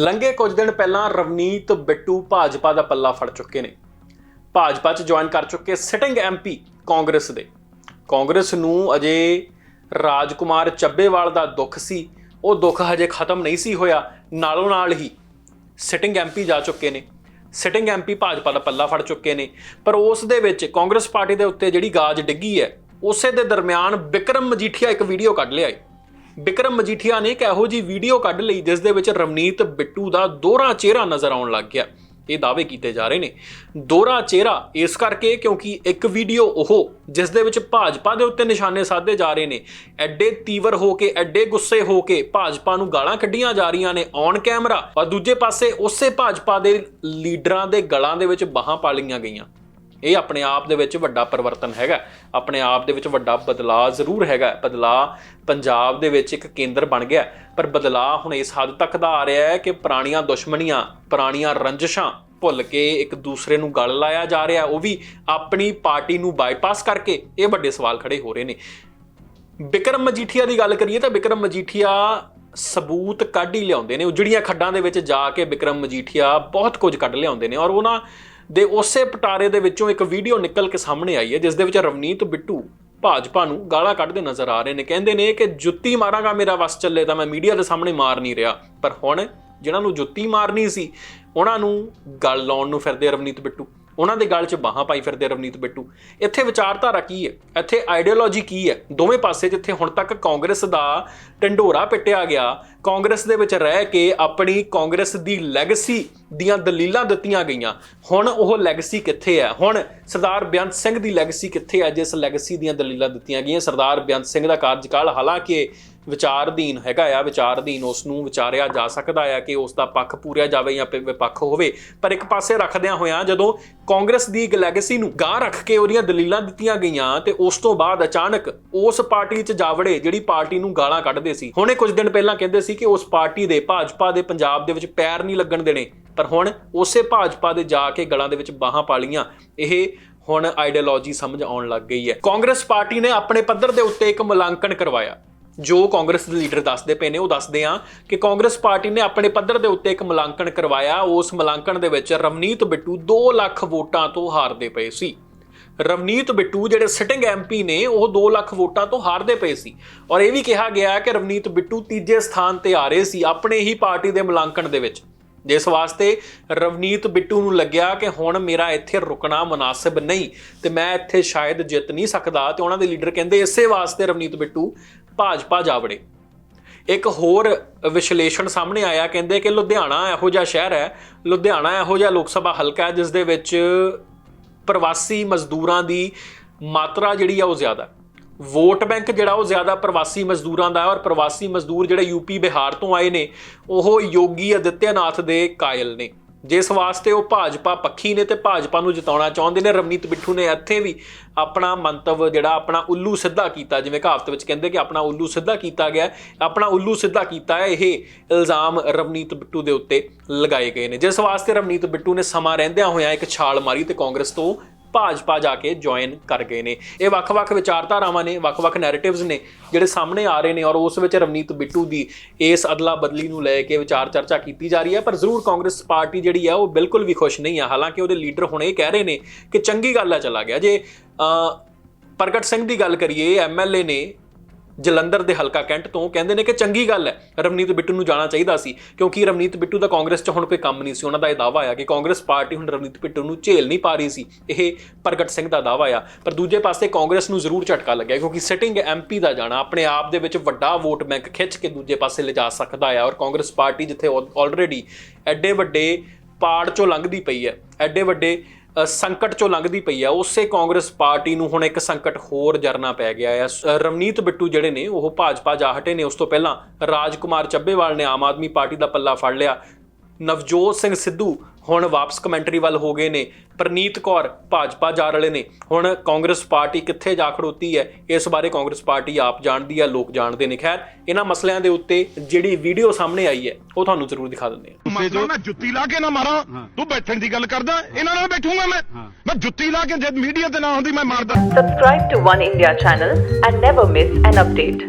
ਲੰਘੇ ਕੁਝ ਦਿਨ ਪਹਿਲਾਂ ਰਵਨੀਤ ਬਿੱਟੂ ਭਾਜਪਾ ਦਾ ਪੱਲਾ ਫੜ ਚੁੱਕੇ ਨੇ। ਭਾਜਪਾ 'ਚ ਜੁਆਇਨ ਕਰ ਚੁੱਕੇ ਸਿਟਿੰਗ ਐਮਪੀ ਕਾਂਗਰਸ ਦੇ। ਕਾਂਗਰਸ ਨੂੰ ਅਜੇ ਰਾਜਕੁਮਾਰ ਚੱਬੇਵਾਲ ਦਾ ਦੁੱਖ ਸੀ। ਉਹ ਦੁੱਖ ਹਜੇ ਖਤਮ ਨਹੀਂ ਸੀ ਹੋਇਆ। ਨਾਲੋਂ ਨਾਲ ਹੀ ਸਿਟਿੰਗ ਐਮਪੀ ਜਾ ਚੁੱਕੇ ਨੇ। ਸਿਟਿੰਗ ਐਮਪੀ ਭਾਜਪਾ ਦਾ ਪੱਲਾ ਫੜ ਚੁੱਕੇ ਨੇ। ਪਰ ਉਸ ਦੇ ਵਿੱਚ ਕਾਂਗਰਸ ਪਾਰਟੀ ਦੇ ਉੱਤੇ ਜਿਹੜੀ ਗਾਜ ਡਿੱਗੀ ਹੈ, ਉਸੇ ਦੇ ਦਰਮਿਆਨ ਵਿਕਰਮ ਮਜੀਠੀਆ ਇੱਕ ਵੀਡੀਓ ਕੱਢ ਲਿਆ ਏ ਬਿਕਰਮ ਮਜੀਠੀਆ ਨੇ ਇੱਕ ਇਹੋ ਜੀ ਵੀਡੀਓ ਕੱਢ ਲਈ, ਜਿਸ ਦੇ ਵਿੱਚ ਰਵਨੀਤ ਬਿੱਟੂ ਦਾ ਦੋਹਰਾ ਚਿਹਰਾ ਨਜ਼ਰ ਆਉਣ ਲੱਗ ਗਿਆ। ਇਹ ਦਾਅਵੇ ਕੀਤੇ ਜਾ ਰਹੇ ਨੇ। ਦੋਹਰਾ ਚਿਹਰਾ ਇਸ ਕਰਕੇ ਕਿਉਂਕਿ ਇੱਕ ਵੀਡੀਓ ਉਹ, ਜਿਸ ਦੇ ਵਿੱਚ ਭਾਜਪਾ ਦੇ ਉੱਤੇ ਨਿਸ਼ਾਨੇ ਸਾਧੇ ਜਾ ਰਹੇ ਨੇ। ਐਡੇ ਤੀਵਰ ਹੋ ਕੇ, ਐਡੇ ਗੁੱਸੇ ਹੋ ਕੇ ਭਾਜਪਾ ਨੂੰ ਗਾਲਾਂ ਕੱਢੀਆਂ ਜਾ ਰਹੀਆਂ ਨੇ ਔਨ ਕੈਮਰਾ ਔਰ ਦੂਜੇ ਪਾਸੇ ਉਸੇ ਭਾਜਪਾ ਦੇ ਲੀਡਰਾਂ ਦੇ ਗਲਾਂ ਦੇ ਵਿੱਚ ਬਾਹਾਂ ਪਾ ਲਈਆਂ ਗਈਆਂ। ਇਹ ਆਪਣੇ ਆਪ ਦੇ ਵਿੱਚ ਵੱਡਾ ਪਰਿਵਰਤਨ ਹੈਗਾ। ਆਪਣੇ ਆਪ ਦੇ ਵਿੱਚ ਵੱਡਾ ਬਦਲਾਅ ਜ਼ਰੂਰ ਹੈਗਾ। ਬਦਲਾਅ ਪੰਜਾਬ ਦੇ ਵਿੱਚ ਇੱਕ ਕੇਂਦਰ ਬਣ ਗਿਆ। ਪਰ ਬਦਲਾਅ ਹੁਣ ਇਸ ਹੱਦ ਤੱਕ ਦਾ ਆ ਰਿਹਾ ਹੈ ਕਿ ਪੁਰਾਣੀਆਂ ਦੁਸ਼ਮਣੀਆਂ, ਪੁਰਾਣੀਆਂ ਰੰਜਿਸ਼ਾਂ ਭੁੱਲ ਕੇ ਇੱਕ ਦੂਸਰੇ ਨੂੰ ਗਲ ਲਾਇਆ ਜਾ ਰਿਹਾ। ਉਹ ਵੀ ਆਪਣੀ ਪਾਰਟੀ ਨੂੰ ਬਾਈਪਾਸ ਕਰਕੇ ਇਹ ਵੱਡੇ ਸਵਾਲ ਖੜੇ ਹੋ ਰਹੇ ਨੇ। ਵਿਕਰਮ ਮਜੀਠੀਆ ਦੀ ਗੱਲ ਕਰੀਏ ਤਾਂ ਵਿਕਰਮ ਮਜੀਠੀਆ ਸਬੂਤ ਕੱਢ ਹੀ ਲਿਆਉਂਦੇ ਨੇ। ਉਜੜੀਆਂ ਖੱਡਾਂ ਦੇ ਵਿੱਚ ਜਾ ਕੇ ਵਿਕਰਮ ਮਜੀਠੀਆ ਬਹੁਤ ਕੁਝ ਕੱਢ ਲਿਆਉਂਦੇ ਨੇ ਔਰ ਉਹਨਾਂ ਦੇ ਉਸੇ ਪਟਾਰੇ ਦੇ ਵਿੱਚੋਂ ਇੱਕ ਵੀਡੀਓ ਨਿਕਲ ਕੇ ਸਾਹਮਣੇ ਆਈ ਹੈ, ਜਿਸ ਦੇ ਵਿੱਚ ਰਵਨੀਤ, ਬਿੱਟੂ, ਭਾਜਪਾ ਨੂੰ ਗਾਲਾਂ ਕੱਢਦੇ ਨਜ਼ਰ ਆ ਰਹੇ ਨੇ। ਕਹਿੰਦੇ ਨੇ ਕਿ ਜੁੱਤੀ ਮਾਰਾਂਗਾ ਮੇਰਾ ਵਸ ਚੱਲੇ ਤਾਂ ਮੈਂ ਮੀਡੀਆ ਦੇ ਸਾਹਮਣੇ ਮਾਰ ਨਹੀਂ ਰਿਹਾ। ਪਰ ਹੁਣ ਜਿਨ੍ਹਾਂ ਨੂੰ ਜੁੱਤੀ ਮਾਰਨੀ ਸੀ, ਉਹਨਾਂ ਨੂੰ ਗੱਲ ਲਾਉਣ ਨੂੰ ਫਿਰਦੇ ਰਵਨੀਤ, ਬਿੱਟੂ। ਉਹਨਾਂ ਦੇ ਗਲ 'ਚ ਬਾਹਾਂ ਪਾਈ ਫਿਰਦੇ ਰਵਨੀਤ ਬਿੱਟੂ। ਇੱਥੇ ਵਿਚਾਰਧਾਰਾ ਕੀ ਹੈ? ਇੱਥੇ ਆਈਡੀਓਲੋਜੀ ਕੀ ਹੈ? ਦੋਵੇਂ ਪਾਸੇ ਜਿੱਥੇ ਹੁਣ ਤੱਕ ਕਾਂਗਰਸ ਦਾ ਢੰਡੋਰਾ ਪਿੱਟਿਆ ਗਿਆ, ਕਾਂਗਰਸ ਦੇ ਵਿੱਚ ਰਹਿ ਕੇ ਆਪਣੀ ਕਾਂਗਰਸ ਦੀ ਲੈਗੇਸੀ ਦੀਆਂ ਦਲੀਲਾਂ ਦਿੱਤੀਆਂ ਗਈਆਂ। ਹੁਣ ਉਹ ਲੈਗੇਸੀ ਕਿੱਥੇ ਹੈ? ਹੁਣ ਸਰਦਾਰ ਬੇਅੰਤ ਸਿੰਘ ਦੀ ਲੈਗੇਸੀ ਕਿੱਥੇ ਹੈ, ਜਿਸ ਲੈਗੇਸੀ ਦੀਆਂ ਦਲੀਲਾਂ ਦਿੱਤੀਆਂ ਗਈਆਂ? ਸਰਦਾਰ ਬੇਅੰਤ ਸਿੰਘ ਦਾ ਕਾਰਜਕਾਲ ਹਾਲਾਂਕਿ ਵਿਚਾਰਧੀਨ ਹੈਗਾ ਆ, ਵਿਚਾਰਧੀਨ ਉਸ ਨੂੰ ਵਿਚਾਰਿਆ ਜਾ ਸਕਦਾ ਆ ਕਿ ਉਸ ਦਾ ਪੱਖ ਪੂਰਿਆ ਜਾਵੇ ਜਾਂ ਫਿਰ ਵਿਪੱਖ ਹੋਵੇ। ਪਰ ਇੱਕ ਪਾਸੇ ਰੱਖਦਿਆਂ ਹੋਇਆਂ ਜਦੋਂ ਕਾਂਗਰਸ ਦੀ ਇੱਕ ਲੈਗੇਸੀ ਨੂੰ ਗਾਂ ਰੱਖ ਕੇ ਉਹਦੀਆਂ ਦਲੀਲਾਂ ਦਿੱਤੀਆਂ ਗਈਆਂ ਤੇ ਉਸ ਤੋਂ ਬਾਅਦ ਅਚਾਨਕ ਉਸ ਪਾਰਟੀ 'ਚ ਜਾਵੜੇ ਜਿਹੜੀ ਪਾਰਟੀ ਨੂੰ ਗਾਲਾਂ ਕੱਢਦੇ ਸੀ। ਹੁਣੇ ਕੁਝ ਦਿਨ ਪਹਿਲਾਂ ਕਹਿੰਦੇ ਸੀ ਕਿ ਉਸ ਪਾਰਟੀ ਦੇ ਭਾਜਪਾ ਦੇ ਪੰਜਾਬ ਦੇ ਵਿੱਚ ਪੈਰ ਨਹੀਂ ਲੱਗਣ ਦੇਣੇ। ਪਰ ਹੁਣ ਉਸੇ ਭਾਜਪਾ ਦੇ ਜਾ ਕੇ ਗਲਾਂ ਦੇ ਵਿੱਚ ਬਾਹਾਂ ਪਾ ਲੀਆਂ ਇਹ ਹੁਣ ਆਈਡੀਓਲੋਜੀ ਸਮਝ ਆਉਣ ਲੱਗ ਗਈ ਹੈ। ਕਾਂਗਰਸ ਪਾਰਟੀ ਨੇ ਆਪਣੇ ਪੱਧਰ ਦੇ ਉੱਤੇ ਇੱਕ ਮੁਲਾਂਕਣ ਕਰਵਾਇਆ। ਜੋ ਕਾਂਗਰਸ ਦੇ ਲੀਡਰ ਦੱਸਦੇ ਪਏ ਨੇ, ਉਹ ਦੱਸਦੇ ਆ ਕਿ ਕਾਂਗਰਸ ਪਾਰਟੀ ਨੇ ਆਪਣੇ ਪੱਧਰ ਦੇ ਉੱਤੇ ਇੱਕ ਮੁਲਾਂਕਣ ਕਰਵਾਇਆ। ਉਸ ਮੁਲਾਂਕਣ ਦੇ ਵਿੱਚ ਰਵਨੀਤ ਬਿੱਟੂ 2 ਲੱਖ ਵੋਟਾਂ ਤੋਂ ਹਾਰਦੇ ਪਏ ਸੀ। ਰਵਨੀਤ ਬਿੱਟੂ ਜਿਹੜੇ ਸਿਟਿੰਗ ਐਮਪੀ ਨੇ, ਉਹ 2 ਲੱਖ ਵੋਟਾਂ ਤੋਂ ਹਾਰਦੇ ਪਏ ਸੀ। ਔਰ ਇਹ ਵੀ ਕਿਹਾ ਗਿਆ ਕਿ ਰਵਨੀਤ ਬਿੱਟੂ ਤੀਜੇ ਸਥਾਨ ਤੇ ਆ ਰਹੇ ਸੀ, ਆਪਣੇ ਹੀ ਪਾਰਟੀ ਦੇ ਮੁਲਾਂਕਣ ਦੇ ਵਿੱਚ। ਜਿਸ ਵਾਸਤੇ ਰਵਨੀਤ ਬਿੱਟੂ ਨੂੰ ਲੱਗਿਆ ਕਿ ਹੁਣ ਮੇਰਾ ਇੱਥੇ ਰੁਕਣਾ ਮੁਨਾਸਿਬ ਨਹੀਂ ਤੇ ਮੈਂ ਇੱਥੇ ਸ਼ਾਇਦ ਜਿੱਤ ਨਹੀਂ ਸਕਦਾ। ਤੇ ਉਹਨਾਂ ਦੇ ਲੀਡਰ ਕਹਿੰਦੇ, ਇਸੇ ਵਾਸਤੇ ਰਵਨੀਤ ਬਿੱਟੂ ਭਾਜਪਾ ਜਾਵੜੇ। ਇੱਕ ਹੋਰ ਵਿਸ਼ਲੇਸ਼ਣ ਸਾਹਮਣੇ ਆਇਆ, ਕਹਿੰਦੇ ਕਿ ਲੁਧਿਆਣਾ ਇਹੋ ਜਿਹਾ ਸ਼ਹਿਰ ਹੈ, ਲੁਧਿਆਣਾ ਇਹੋ ਜਿਹਾ ਲੋਕ ਸਭਾ ਹਲਕਾ ਹੈ ਜਿਸ ਦੇ ਵਿੱਚ ਪ੍ਰਵਾਸੀ ਮਜ਼ਦੂਰਾਂ ਦੀ ਮਾਤਰਾ ਜਿਹੜੀ ਆ ਉਹ ਜ਼ਿਆਦਾ ਵੋਟ ਬੈਂਕ ਜਿਹੜਾ ਉਹ ਜ਼ਿਆਦਾ ਪ੍ਰਵਾਸੀ ਮਜ਼ਦੂਰਾਂ ਦਾ ਹੈ ਔਰ ਪ੍ਰਵਾਸੀ ਮਜ਼ਦੂਰ ਜਿਹੜੇ ਯੂਪੀ ਬਿਹਾਰ ਤੋਂ ਆਏ ਨੇ, ਉਹ ਯੋਗੀ ਅਦਿੱਤਿਆਨਾਥ ਦੇ ਕਾਇਲ ਨੇ। ਜਿਸ ਵਾਸਤੇ ਉਹ ਭਾਜਪਾ ਪੱਖੀ ਨੇ ਤੇ ਭਾਜਪਾ ਨੂੰ ਜਿਤਾਉਣਾ ਚਾਹੁੰਦੇ ਨੇ। ਰਵਨੀਤ ਬਿੱਠੂ ਨੇ ਇੱਥੇ ਵੀ ਆਪਣਾ ਮੰਤਵ ਜਿਹੜਾ ਆਪਣਾ ਉੱਲੂ ਸਿੱਧਾ ਕੀਤਾ, ਜਿਵੇਂ ਕਹਾਵਤ ਵਿੱਚ ਕਹਿੰਦੇ ਕਿ ਆਪਣਾ ਉੱਲੂ ਸਿੱਧਾ ਕੀਤਾ ਗਿਆ ਆਪਣਾ ਉੱਲੂ ਸਿੱਧਾ ਕੀਤਾ ਹੈ, ਇਹ ਇਲਜ਼ਾਮ ਰਵਨੀਤ ਬਿੱਟੂ ਦੇ ਉੱਤੇ ਲਗਾਏ ਗਏ ਨੇ। ਜਿਸ ਵਾਸਤੇ ਰਵਨੀਤ ਬਿੱਟੂ ਨੇ ਸਮਾਂ ਰਹਿੰਦਿਆਂ ਹੋਇਆਂ ਇੱਕ ਛਾਲ ਮਾਰੀ ਤੇ ਕਾਂਗਰਸ ਤੋਂ ਭਾਜਪਾ ਜਾ ਕੇ ਜੁਆਇਨ ਕਰ ਗਏ ਨੇ। ਇਹ ਵੱਖ-ਵੱਖ ਵਿਚਾਰਧਾਰਾਵਾਂ ਨੇ, ਵੱਖ-ਵੱਖ ਨੈਰੇਟਿਵਸ ਨੇ, ਜਿਹੜੇ ਸਾਹਮਣੇ ਆ ਰਹੇ ਨੇ ਔਰ ਉਸ ਵਿੱਚ ਰਵਨੀਤ ਬਿੱਟੂ ਦੀ ਇਸ ਅਦਲਾ ਬਦਲੀ ਨੂੰ ਲੈ ਕੇ ਵਿਚਾਰ ਚਰਚਾ ਕੀਤੀ ਜਾ ਰਹੀ ਹੈ। ਪਰ ਜ਼ਰੂਰ ਕਾਂਗਰਸ ਪਾਰਟੀ ਜਿਹੜੀ ਆ ਉਹ ਬਿਲਕੁਲ ਵੀ ਖੁਸ਼ ਨਹੀਂ ਆ। ਹਾਲਾਂਕਿ ਉਹਦੇ ਲੀਡਰ ਹੁਣ ਇਹ ਕਹਿ ਰਹੇ ਨੇ ਕਿ ਚੰਗੀ ਗੱਲ ਆ, ਚਲਾ ਗਿਆ। ਜੇ ਪ੍ਰਗਟ ਸਿੰਘ ਦੀ ਗੱਲ ਕਰੀਏ ਐਮਐਲਏ ਨੇ ਜਲੰਧਰ ਦੇ ਹਲਕਾ ਕੈਂਟ ਤੋਂ ਕਹਿੰਦੇ ਨੇ ਕਿ ਚੰਗੀ ਗੱਲ ਹੈ, ਰਵਨੀਤ ਬਿੱਟੂ ਨੂੰ ਜਾਣਾ ਚਾਹੀਦਾ ਸੀ, ਕਿਉਂਕਿ ਰਵਨੀਤ ਬਿੱਟੂ ਦਾ ਕਾਂਗਰਸ 'ਚ ਹੁਣ ਕੋਈ ਕੰਮ ਨਹੀਂ ਸੀ, ਉਹਨਾਂ ਦਾ ਇਹ ਦਾਵਾ ਆ ਕਿ ਕਾਂਗਰਸ ਪਾਰਟੀ ਹੁਣ ਰਵਨੀਤ ਬਿੱਟੂ ਨੂੰ ਝੇਲ ਨਹੀਂ ਪਾ ਰਹੀ ਸੀ, ਇਹ ਪ੍ਰਗਟ ਸਿੰਘ ਦਾ ਦਾਵਾ ਆ। ਪਰ ਦੂਜੇ ਪਾਸੇ ਕਾਂਗਰਸ ਨੂੰ ਜ਼ਰੂਰ ਝਟਕਾ ਲੱਗਿਆ, ਕਿਉਂਕਿ ਸਿਟਿੰਗ ਐਮਪੀ ਦਾ ਜਾਣਾ, ਆਪਣੇ ਆਪ ਦੇ ਵਿੱਚ ਵੱਡਾ ਵੋਟ ਬੈਂਕ ਖਿੱਚ ਕੇ ਦੂਜੇ ਪਾਸੇ ਲਿਜਾ ਸਕਦਾ ਆ, ਔਰ ਕਾਂਗਰਸ ਪਾਰਟੀ ਜਿੱਥੇ ਆਲਰੇਡੀ ਐਡੇ ਵੱਡੇ ਪਾੜ ਚੋਂ ਲੰਘਦੀ ਪਈ ਹੈ, ਐਡੇ ਵੱਡੇ ਸੰਕਟ ਚੋਂ ਲੰਘਦੀ ਪਈ ਆ। ਉਸੇ ਕਾਂਗਰਸ ਪਾਰਟੀ ਨੂੰ ਹੁਣ ਇੱਕ ਸੰਕਟ ਹੋਰ ਜਰਨਾ ਪੈ ਗਿਆ ਆ। ਸ- ਰਵਨੀਤ ਬਿੱਟੂ ਜਿਹੜੇ ਨੇ, ਉਹ ਭਾਜਪਾ ਜਾ ਹਟੇ ਨੇ। ਉਸ ਤੋਂ ਪਹਿਲਾਂ ਰਾਜਕੁਮਾਰ ਚੱਬੇਵਾਲ ਨੇ ਆਮ ਆਦਮੀ ਪਾਰਟੀ ਦਾ ਪੱਲਾ ਫੜ ਲਿਆ। ਨਵਜੋਤ ਸਿੰਘ ਸਿੱਧੂ ਹੁਣ ਵਾਪਸ ਕਮੈਂਟਰੀ ਵੱਲ ਹੋ ਗਏ ਨੇ। ਪ੍ਰਨੀਤ ਕੌਰ ਭਾਜਪਾ ਜਾ ਰਹੇ ਨੇ। ਹੁਣ ਕਾਂਗਰਸ ਪਾਰਟੀ ਕਿੱਥੇ ਜਾ ਖੜੋਤੀ ਹੈ ਇਸ ਬਾਰੇ ਕਾਂਗਰਸ ਪਾਰਟੀ ਆਪ ਜਾਣਦੀ ਹੈ ਲੋਕ ਜਾਣਦੇ ਨੇ। ਖੈਰ ਇਹਨਾਂ ਮਸਲਿਆਂ ਦੇ ਉੱਤੇ ਜਿਹੜੀ ਵੀਡੀਓ ਸਾਹਮਣੇ ਆਈ ਹੈ ਉਹ ਤੁਹਾਨੂੰ ਜ਼ਰੂਰ ਦਿਖਾ ਦਿੰਦੇ ਹਾਂ। ਮਸਲਾ ਮੈਂ ਜੁੱਤੀ ਲਾ ਕੇ ਨਾ ਮਾਰਾਂ। ਤੂੰ ਬੈਠਣ ਦੀ ਗੱਲ ਕਰਦਾ ਇਹਨਾਂ ਨਾਲ ਬੈਠੂਗਾ ਮੈਂ। ਮੈਂ ਜੁੱਤੀ ਲਾ ਕੇ ਜਦ ਮੀਡੀਆ ਤੇ ਨਾ ਹੁੰਦੀ ਮੈਂ ਮਾਰਦਾ। Subscribe to One India channel and never miss an update.